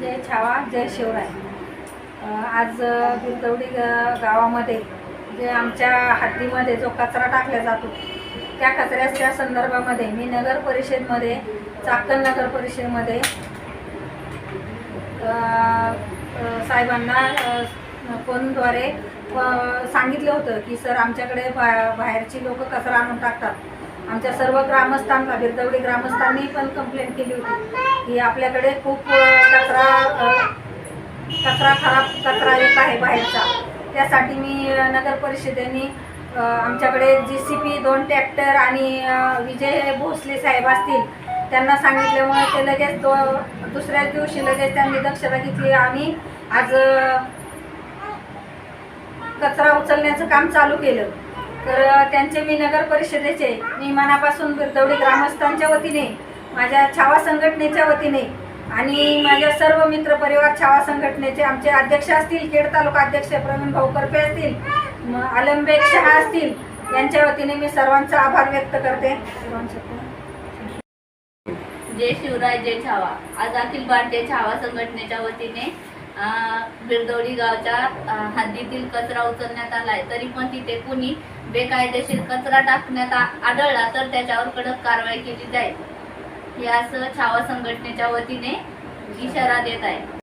जय छावा जय शिवराय. आज अ, गावामध्ये जे आमच्या हद्दीमध्ये जो कचरा टाकला जातो त्या कचऱ्याच्या संदर्भामध्ये मी नगर परिषदमध्ये चाकण नगर परिषदेमध्ये साहेबांना फोनद्वारे सांगितलं होतं की सर आमच्याकडे बा बाहेरची लोक कचरा आणून टाकतात. आमच्या सर्व ग्रामस्थांना बिरदवडी ग्रामस्थांनी पण कंप्लेंट केली होती की आपल्याकडे खूप कचरा कचरा खराब कचरा येत आहे बाहेरचा. त्यासाठी मी नगर परिषदेने आमच्याकडे जी सी पी दोन ट्रॅक्टर आणि विजय भोसले साहेब असतील त्यांना सांगितल्यामुळे ते लगेच दो दुसऱ्याच दिवशी लगेच त्यांनी दक्षता घेतली. आणि आज कचरा उचलण्याचं काम चालू केलं. तर त्यांचे मी नगर परिषदेचे मी मनापासून बिरदवडी ग्रामस्थांच्या वतीने माझ्या छावा संघटनेच्या वतीने आणि माझ्या सर्व मित्र परिवार छावा संघटनेचे आमचे अध्यक्ष असतील खेड तालुका अध्यक्ष प्रवीण भाऊ करपे असतील आलंबेक शहा असतील यांच्या वतीने मी सर्वांचा आभार व्यक्त करते. जय शिवराय जय छावा. आज अखिल भारतीय छावा संघटनेच्या वतीने अं, बिरदवडी गावच्या हद्दीतील कचरा उचलण्यात आलाय. तरी पण तिथे कुणी बेकायदेशीर कचरा टाकण्यात आढळला तर त्याच्यावर कडक कारवाई केली जाईल. हे असं छावा संघटनेच्या वतीने इशारा देत आहे.